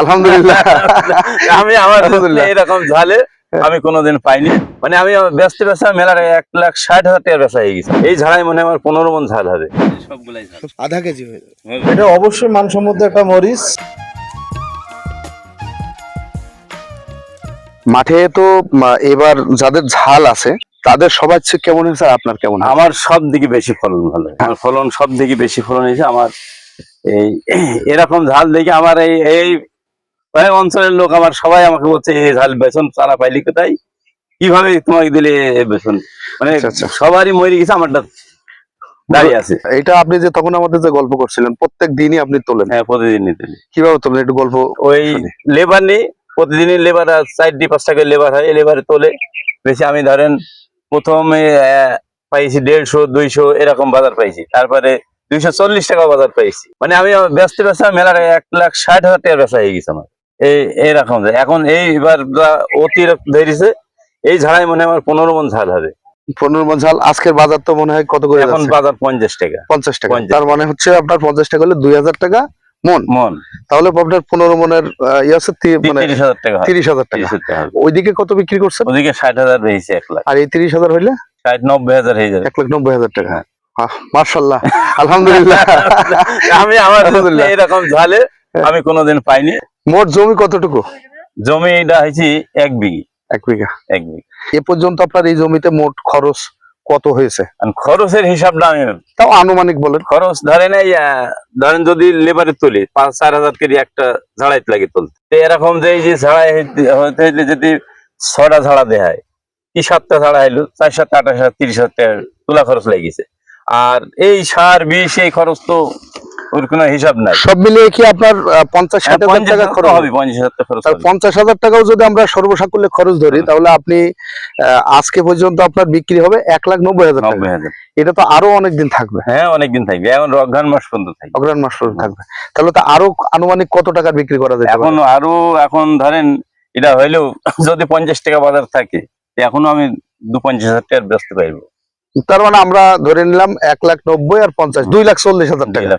আলহামদুলিল্লাহ। আমি আমার এরকম ঝালে আমি কোনোদিন পাইনি। মানে আমি ব্যস্ত বেচা মেলার এক লাখ ষাট হাজার টাকার বেচা হয়ে গেছে। এই ঝাড়াই মনে আমার পনেরো মন ঝাল হবে। সবগুলাই আধা কেজি হয়ে এটা অবশ্যই মানসম্মত একটা মরিচ। মাঠে তো এবার যাদের ঝাল আছে তাদের সবার চেয়ে কেমন হয়েছে আর আপনার কেমন আমার সব দিকে বেশি ফলন ভালো। আমার ফলন সব দিকে বেশি ফলন হয়েছে। আমার এই এরকম ঝাল দেখে আমার এই এই অঞ্চলের লোক আমার সবাই আমাকে বলছে এই ঝাল বেসন চারা পাইলি কোথায়? কীভাবে তোমাকে দিলে বেসন? মানে আচ্ছা, আচ্ছা। সবারই মরে গেছে আমারটা দাঁড়িয়ে আছে। এটা আপনি যে তখন আমাদের যে গল্প করছিলেন প্রত্যেক দিনই আপনি তোলেন? হ্যাঁ প্রতিদিন নিতে কীভাবে তোলেন? একটু গল্প ওই লেবার নেই প্রতিদিনই লেবার চারটি লেবার হয় লেবারে তোলে। বেশি আমি ধরেন প্রথমে পাইছি দেড়শো দুইশো এরকম বাজার পাইছি। তারপরে দুইশো চল্লিশ টাকা বাজার পাইছি। মানে আমি ব্যস্ত বেচা মেলার এক লাখ ষাট হাজার টাকা বেচা হয়ে গেছে আমার। এই এরকম এখন এইবার যা অতিরিক্ত ধরেছে এই ঝাড়াই মনে আমার পনেরো মন ঝাল হবে। পনেরো মন ঝাল আজকের বাজার তো মনে হয় কত করে এখন বাজার পঞ্চাশ টাকা। পঞ্চাশ টাকা। 50 তার মানে হচ্ছে আপনার পঞ্চাশ টাকা হলে দুই হাজার টাকা মন। মন। তাহলে আপনার পনেরো মনের ইয়ে মানে তিরিশ হাজার টাকা তিরিশ হাজার টাকা। ওইদিকে কত বিক্রি করছেন? ওদিকে ষাট হাজার রয়েছে এক লাখ। আর এই তিরিশ হাজার হইলে? ষাট নব্বই হাজার হয়ে যাবে। এক লাখ নব্বই হাজার টাকা। মার্শাল্লাহ আলহামদুলিল্লাহ। আমি আমার এরকম ঝালে আমি কোনোদিন পাইনি। মোট জমি কতটুকু? জমি এটা হয়েছে এক বিঘি। এক বিঘা। এক বিঘি। এ পর্যন্ত আপনার এই জমিতে মোট খরচ কত হয়েছে? খরচের হিসাবটা আমি তাও আনুমানিক বলেন। খরচ ধরেন এই ধরেন যদি লেবারে তুলি পাঁচ চার হাজার কেজি একটা ঝাড়াইতে লাগে তুলতে। এরকম যে এই যে ঝাড়াই হইলে যদি ছটা ঝাড়া দেয় হয় কি সাতটা ঝাড়া হইল? চার সাতটা আঠাশ হাজার তিরিশ হাজার টাকা তোলা খরচ লেগেছে। আর এই সার বিষ এই খরচ তো ওর কোনো হিসাব নাই। সব মিলিয়ে কি আপনার পঞ্চাশ ষাট হাজার টাকা খরচ? হবে পঞ্চাশ হাজার টাকা খরচ পঞ্চাশ হাজার টাকাও যদি আমরা সর্বসাকুল্যে খরচ ধরি তাহলে আপনি আজকে পর্যন্ত আপনার বিক্রি হবে এক লাখ নব্বই হাজার নব্বই হাজার। এটা তো আরও অনেকদিন থাকবে। হ্যাঁ অনেকদিন থাকবে। এখন রঘান মাস পর্যন্ত থাকবে। অগ্রাণ মাস পর্যন্ত থাকবে। তাহলে তো আরও আনুমানিক কত টাকার বিক্রি করা যায় এখন আরও এখন ধরেন এটা হইলেও যদি পঞ্চাশ টাকা বাজার থাকে এখনও আমি দু পঞ্চাশ হাজার টাকার ব্যস্ত পাইবো। তার মানে আমরা ধরে নিলাম এক লাখ নব্বই আর পঞ্চাশ দুই লাখ চল্লিশ হাজার টাকা।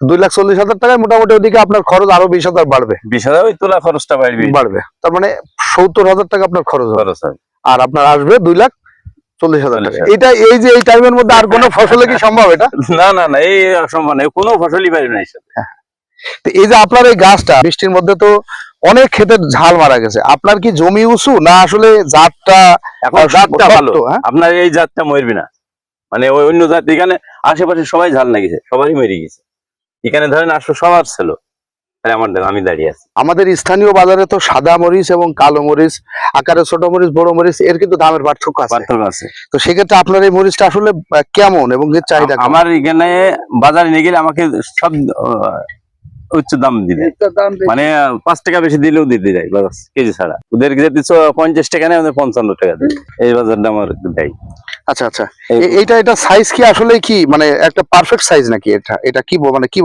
দুই লাখ চল্লিশ হাজার টাকায় মোটামুটি ওদিকে আপনার খরচ আরও বিশ হাজার বাড়বে। বিশ হাজার ওই তোলা খরচটা বাড়বে। বাড়বে। তার মানে সত্তর হাজার টাকা আপনার খরচ হবে। খরচ আর আপনার আসবে দুই লাখ চল্লিশ হাজার টাকা। এটা এই যে এই টাইমের মধ্যে আর কোনো ফসলে কি সম্ভব এটা? না না না এই কোনো ফসলই না তো এই যে আপনার এই গাছটা বৃষ্টির মধ্যে তো অনেক ক্ষেতের ঝাল মারা গেছে। আপনার কি জমি উঁচু না আসলে জাতটা এখন জাতটা ভালো। হ্যাঁ? আপনার এই জাতটা মরবি না। মানে ওই অন্য জাত এখানে আশেপাশে সবাই ঝাল লাগিয়েছে সবারই মরে গেছে। এখানে ধরেন আসো সবার ছিল। আমার দেখো, আমি দাঁড়িয়ে আছি। আমাদের স্থানীয় বাজারে তো সাদা মরিচ এবং কালো মরিচ আকারে ছোট মরিচ বড় মরিচ এর কিন্তু দামের পার্থক্য আছে। পার্থক্য আছে। তো সেক্ষেত্রে আপনার এই মরিচটা আসলে কেমন এবং এর চাহিদা আমার এখানে বাজারে নিয়ে গেলে আমাকে সব উচ্চ দাম দিলে মানে পাঁচ টাকা বেশি দিলেও দিতে যায় বাস কেজি ছাড়া। ওদের যদি পঞ্চাশ টাকা নেয় ওদের পঞ্চান্ন টাকা দেয়। এই বাজারটা আমার দেয়। আচ্ছা আচ্ছা। এই- এ- এইটা এটা সাইজ কি আসলে কি? মানে একটা পারফেক্ট সাইজ নাকি এটা? এটা কি মানে কি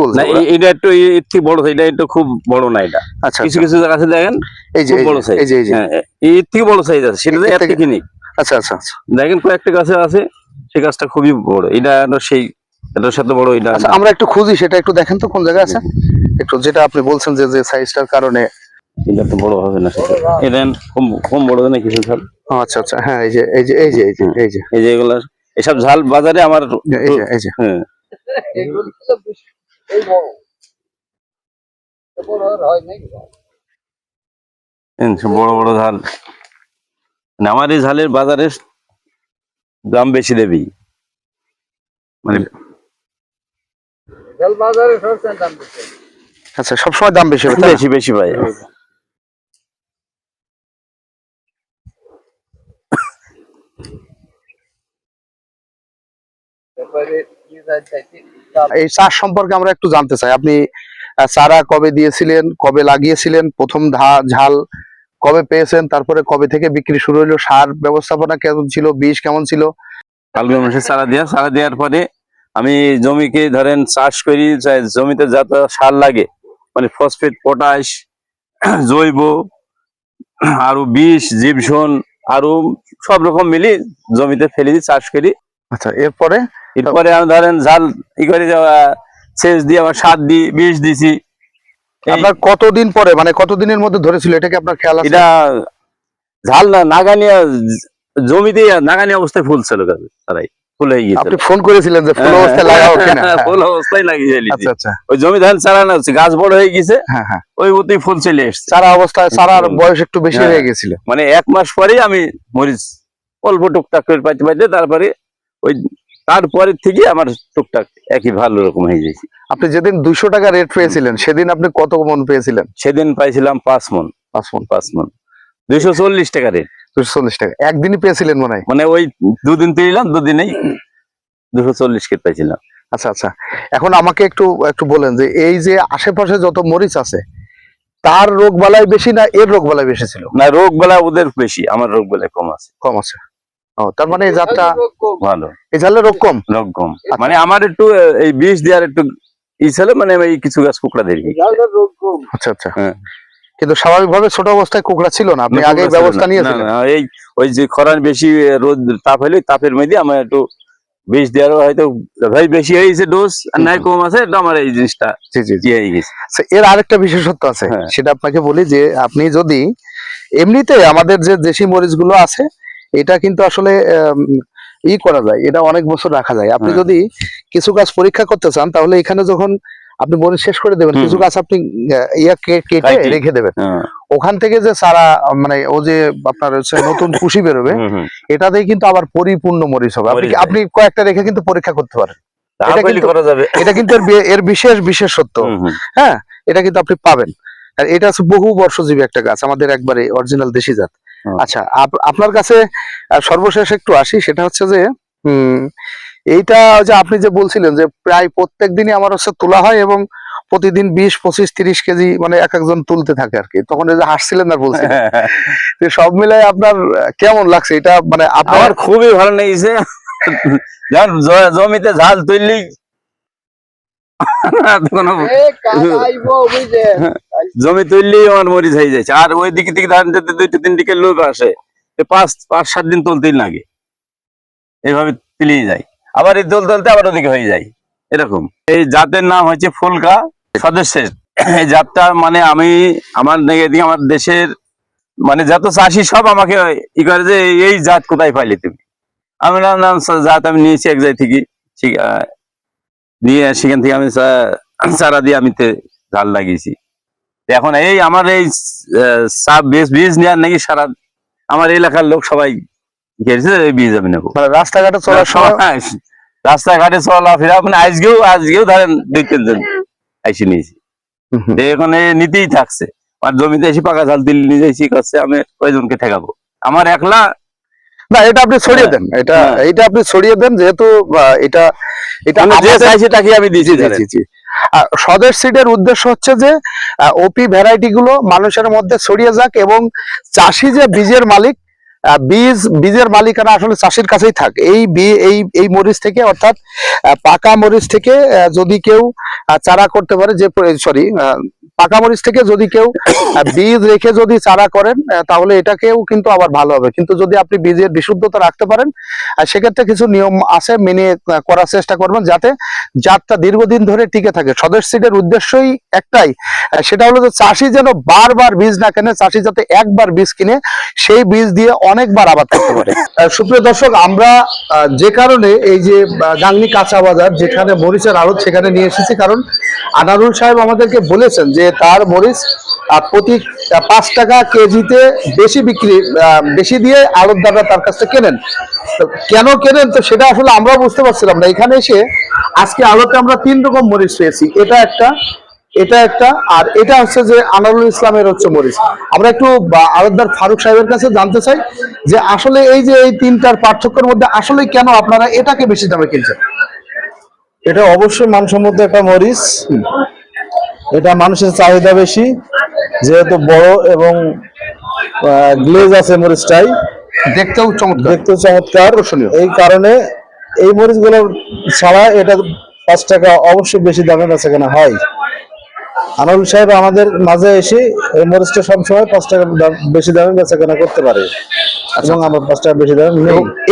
এটা একটু এর থেকে বড় এটা একটু খুব বড় না এটা। আচ্ছা কিছু আচ্ছা। কিছু জায়গা দেখেন এই যে বড় সাইজ এই যে হ্যাঁ এর থেকে বড় সাইজ আছে সেটা এর এর থেকে- থেকে নেই আচ্ছা আচ্ছা আচ্ছা। দেখেন কয়েকটা গাছে আছে সেই গাছটা খুবই বড়। এটা সেই এটার সাথে বড় এটা আচ্ছা আমরা একটু খুঁজি সেটা একটু দেখেন তো কোন জায়গায় আছে। একটু যেটা আপনি বলছেন যে যে সাইজটার কারণে এটা তো বড় হবে না এটা কম কম বড় না কিছু ঝাল? আচ্ছা আচ্ছা হ্যাঁ এই যে এই যে এই যে এই যে এই যে। এগুলা এসব ঝাল বাজারে আমার এই যে এই যে হ্যাঁ সব বড় বড় ঝাল। মানে আমার এই ঝালের বাজারে দাম বেশি দেবি মানে আচ্ছা সবসময় দাম বেশি হবে? বেশি বেশি পাই এই চাষ সম্পর্কে আমরা একটু জানতে চাই। আপনি চারা কবে দিয়েছিলেন কবে লাগিয়েছিলেন প্রথম ধা- ঝাল কবে পেয়েছেন তারপরে কবে থেকে বিক্রি শুরু হলো সার ব্যবস্থাপনা কেমন ছিল বীজ কেমন ছিল? কালকে মাসে চারা দেওয়া চারা দেওয়ার পরে আমি জমিকে ধরেন চাষ করি জমিতে যত সার লাগে মানে ফসফেট পটাশ জৈব আরও বিষ জীবসন আরও সব রকম মিলি জমিতে ফেলে দিই চাষ করি। আচ্ছা এরপরে? এরপরে আমি ধরেন ঝাল ই করে সেচ দিয়ে আবার সার দিই বিষ দিছি। আপনার কতদিন পরে মানে কতদিনের মধ্যে ধরেছিল? এটাকে আপনার খেয়াল আছে? এটা ঝাল না নাগানিয়া জমিতে নাগানি অবস্থায় ফুল ছিল তারাই। ফুল হয়ে আপনি ফোন করেছিলেন যে ফুল অবস্থায় লাগাও কিনা? হ্যাঁ। ফুল অবস্থায় লাগিয়ে। আচ্ছা আচ্ছা। ওই জমি ধান চারা না হচ্ছে, গাছ বড় হয়ে গেছে হ্যাঁ হ্যাঁ। ওই ফুল চলে এসছে। চারা অবস্থায় চারার বয়স একটু বেশি হ্যাঁ। হয়ে গেছিল। মানে এক মাস পরেই আমি মরিচ অল্প টুকটাক করে পাইতে পাইতে তারপরে ওই তারপরের থেকে আমার টুকটাক একই ভালো রকম হয়ে গেছে আপনি যেদিন দুইশো টাকা রেট পেয়েছিলেন সেদিন আপনি কত মন পেয়েছিলেন? সেদিন পাইছিলাম পাঁচ মন। পাঁচ মন। পাঁচ মন। দুইশো চল্লিশ টাকা রেট দুশো চল্লিশ টাকা। একদিনই পেয়েছিলেন মনে হয়? মানে ওই দুদিন তুলিলাম দুদিনেই দুশো চল্লিশ কেট পাইছিলাম। আচ্ছা আচ্ছা। এখন আমাকে একটু একটু বলেন যে এই যে আশেপাশে যত মরিচ আছে তার রোগ বালাই বেশি না এর রোগ বালাই বেশি ছিল? না রোগ বেলা ওদের বেশি আমার রোগ বেলা কম আছে। কম আছে। ও তার মানে এই জাতটা ভালো। এই ঝালের রোগ কম? রোগ কম। মানে আমার একটু এই বিষ দেওয়ার একটু ই ছিল মানে এই কিছু গাছ কুকড়া দিয়ে আচ্ছা আচ্ছা। হ্যাঁ। কিন্তু স্বাভাবিকভাবে ছোট অবস্থায় কোকড়া ছিল না। আপনি আগে ব্যবস্থা নিয়েছিলেন। এই ওই যে খরার বেশি রোদ তাপ হলে তাপের মধ্যে আমার একটু বিষ দেওয়ার হয়তো ভাই বেশি হয়েছে ডোজ আর নাই কম আছে এটা আমার এই জিনিসটা ইয়ে হয়ে গেছে। এর আরেকটা বিশেষত্ব আছে হ্যাঁ। সেটা আপনাকে বলি যে আপনি যদি এমনিতে আমাদের যে দেশি মরিচগুলো আছে এটা কিন্তু আসলে ই করা যায় এটা অনেক বছর রাখা যায়। আপনি হ্যাঁ। যদি কিছু গাছ পরীক্ষা করতে চান তাহলে এখানে যখন আপনি মরিচ শেষ করে দেবেন। কিছু গাছ আপনি ইয়া কেটে রেখে দেবেন। হ্যাঁ, ওখান থেকে যে সারা মানে ও যে আপনার হচ্ছে নতুন খুশি বেরোবে। এটাতেই কিন্তু আবার পরিপূর্ণ মরিচ হবে। আপনি আপনি কয়েকটা রেখে কিন্তু পরীক্ষা করতে পারেন। এটা কিন্তু- করা যাবে। এটা কিন্তু এর বিশেষ বিশেষত্ব। হুম, হুম। হ্যাঁ এটা কিন্তু আপনি পাবেন। আর এটা হচ্ছে বহু বর্ষজীবী একটা গাছ আমাদের একবারে অরিজিনাল দেশি জাত। আচ্ছা আপ- আপনার কাছে সর্বশেষ একটু আসি সেটা হচ্ছে যে হুম এইটা যে আপনি যে বলছিলেন যে প্রায় প্রত্যেক দিনই আমার হচ্ছে তোলা হয় এবং প্রতিদিন বিশ পঁচিশ তিরিশ কেজি মানে এক একজন তুলতে থাকে আর কি। তখন এই যে হাসছিলেন আর বলছিলেন। যে সব মিলাই আপনার কেমন লাগছে? এটা মানে আপনার আমার খুবই ভালো লেগেছে। জমিতে ঝাল তুললি। জমি তুললি আমার মরিচ হয়ে যাচ্ছে আর ওই দিকে দিকে ধান যেতে দুইটা তিন দিকে লোক আসে পাঁচ পাঁচ সাত দিন তুলতেই লাগে। এইভাবে তুলিয়ে যায়। আবার এই দোল তুলতে আবার ওদিকে হয়ে যায়। এরকম। এই জাতের নাম হচ্ছে ফুলকা। সদস্যের এই জাতটা মানে আমি আমার এদিকে আমার দেশের মানে যত চাষি সব আমাকে ই করে যে এই জাত কোথায় পাইলি তুমি? আমি বললাম, না সা- জাত আমি নিয়েছি এক জায়গা থেকে নিয়ে সেখান থেকে আমি চারা দিয়ে আমি ঝাল লাগিয়েছি। এখন এই আমার এই বীজ বীজ নেওয়ার নাকি সারা আমার এলাকার লোক সবাই মানে রাস্তাঘাটে চলার সময় হ্যাঁ, রাস্তাঘাটে চলাফেরা মানে আজকেও আজকেও ধরেন দুই তিনজন আইসি নিয়েছি এখন নিতেই থাকছে। আর জমিতে এসে পাকা ঝাল দিল্লি নিয়ে যাইছি করছে আমি কয়জনকে ঠেকাবো? আমার একলা না এটা আপনি ছড়িয়ে হ্যাঁ, দেন। এটা হ্যাঁ। এটা আপনি ছড়িয়ে দেন যেহেতু এটা এটা মানে যে চাইছে তাকে আমি দিয়েছি স্বদেশ সিডের উদ্দেশ্য হচ্ছে যে ওপি ভ্যারাইটি গুলো মানুষের মধ্যে ছড়িয়ে যাক এবং চাষি যে বীজের মালিক বীজ, বীজের মালিকানা আসলে চাষির কাছেই থাক। এই এই এই মরিচ থেকে অর্থাৎ পাকা মরিচ থেকে যদি কেউ চারা করতে পারে যে সরি পাকা মরিচ থেকে যদি কেউ বীজ রেখে যদি চারা করেন তাহলে এটাকেও কিন্তু আবার ভালো হবে। কিন্তু যদি আপনি বীজের বিশুদ্ধতা রাখতে পারেন সেক্ষেত্রে কিছু নিয়ম আছে মেনে করার চেষ্টা করবেন যাতে জাতটা দীর্ঘদিন ধরে টিকে থাকে। স্বদেশ সিডের উদ্দেশ্যই একটাই সেটা হলো যে চাষি যেন বারবার বীজ না কেনে, চাষি যাতে একবার বীজ কিনে, সেই বীজ দিয়ে অনেকবার আবাদ করতে পারে। সুপ্রিয় দর্শক, আমরা যে কারণে এই যে গাংনী কাঁচা বাজার, যেখানে মরিচের আড়ত সেখানে নিয়ে এসেছি, কারণ আনারুল সাহেব আমাদেরকে বলেছেন যে তার মরিচ প্রতি পাঁচ টাকা কেজিতে বেশি বিক্রি বেশি দিয়ে আড়তদাররা তার কাছ থেকে কেনেন। কেন কেনেন তো সেটা আসলে আমরাও বুঝতে পারছিলাম না। এখানে এসে আজকে আলোতে আমরা তিন রকম মরিচ পেয়েছি। এটা একটা এটা একটা আর এটা হচ্ছে যে আনারুল ইসলামের হচ্ছে মরিচ। আমরা একটু বা, আরতদার ফারুক সাহেবের কাছে জানতে চাই যে আসলে এই যে এই তিনটার পার্থক্যের মধ্যে আসলে কেন আপনারা এটাকে বেশি দামে কিনছেন? এটা অবশ্যই মানসম্মত একটা মরিচ। এটা মানুষের চাহিদা বেশি যেহেতু বড় এবং গ্লেজ আছে মরিচটাই দেখতেও চমৎকার। দেখতে চমৎকার। এই কারণে এই মরিচগুলো ছাড়া এটা পাঁচ টাকা অবশ্যই বেশি দামে বেচা কেনা হয়। আনারুল সাহেব আমাদের মাঝে এসে এই মরিচটা সবসময় পাঁচ টাকা বেশি দামে বেচা কেনা করতে পারে। এবং আমরা পাঁচ টাকা বেশি দামে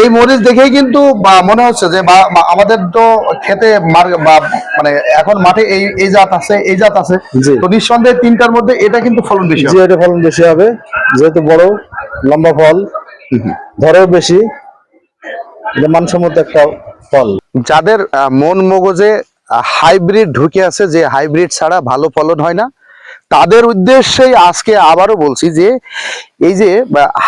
এই মরিচ দেখেই কিন্তু মনে হচ্ছে যে আমাদের তো খেতে মানে এখন মাঠে এই এই জাত আছে এই জাত আছে। তো নিঃসন্দেহে তিনটার মধ্যে এটা কিন্তু ফলন বেশি হবে। এটা ফলন বেশি হবে। যেহেতু বড় লম্বা ফল ধরেও বেশি এটা মানসম্মত একটা ফল। যাদের মন মগজে হাইব্রিড ঢুকে আছে যে হাইব্রিড ছাড়া ভালো ফলন হয় না তাদের উদ্দেশ্যেই আজকে আবারও বলছি যে, এই যে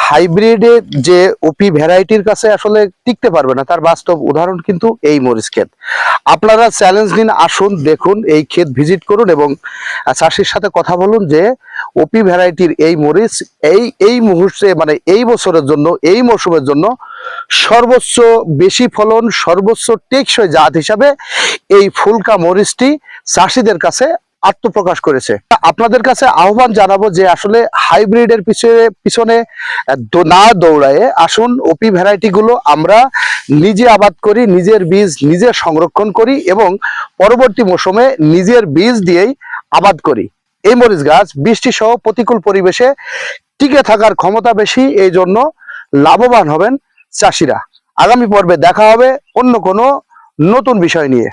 হাইব্রিডে যে ওপি ভ্যারাইটির কাছে আসলে টিকতে পারবে না, তার বাস্তব উদাহরণ কিন্তু এই মরিচ ক্ষেত। আপনারা চ্যালেঞ্জ নিন, আসুন, দেখুন, এই ক্ষেত ভিজিট করুন এবং চাষির সাথে কথা বলুন যে ওপি ভ্যারাইটির এই মরিচ এই এই মুহূর্তে মানে এই বছরের জন্য, এই মৌসুমের জন্য সর্বোচ্চ বেশি ফলন, সর্বোচ্চ টেকসই জাত হিসাবে এই ফুলকা মরিচটি চাষিদের কাছে আত্মপ্রকাশ করেছে। আপনাদের কাছে আহ্বান জানাব যে আসলে হাইব্রিডের পিছনে পিছনে না দৌড়ায় আসুন। ওপি ভ্যারাইটি গুলো আমরা নিজে আবাদ করি, নিজের বীজ নিজে সংরক্ষণ করি এবং পরবর্তী মৌসুমে নিজের বীজ দিয়েই আবাদ করি। এই মরিচ গাছ বৃষ্টি সহ প্রতিকূল পরিবেশে টিকে থাকার ক্ষমতা বেশি, এই জন্য লাভবান হবেন চাষিরা। আগামী পর্বে দেখা হবে অন্য কোনো নতুন বিষয় নিয়ে।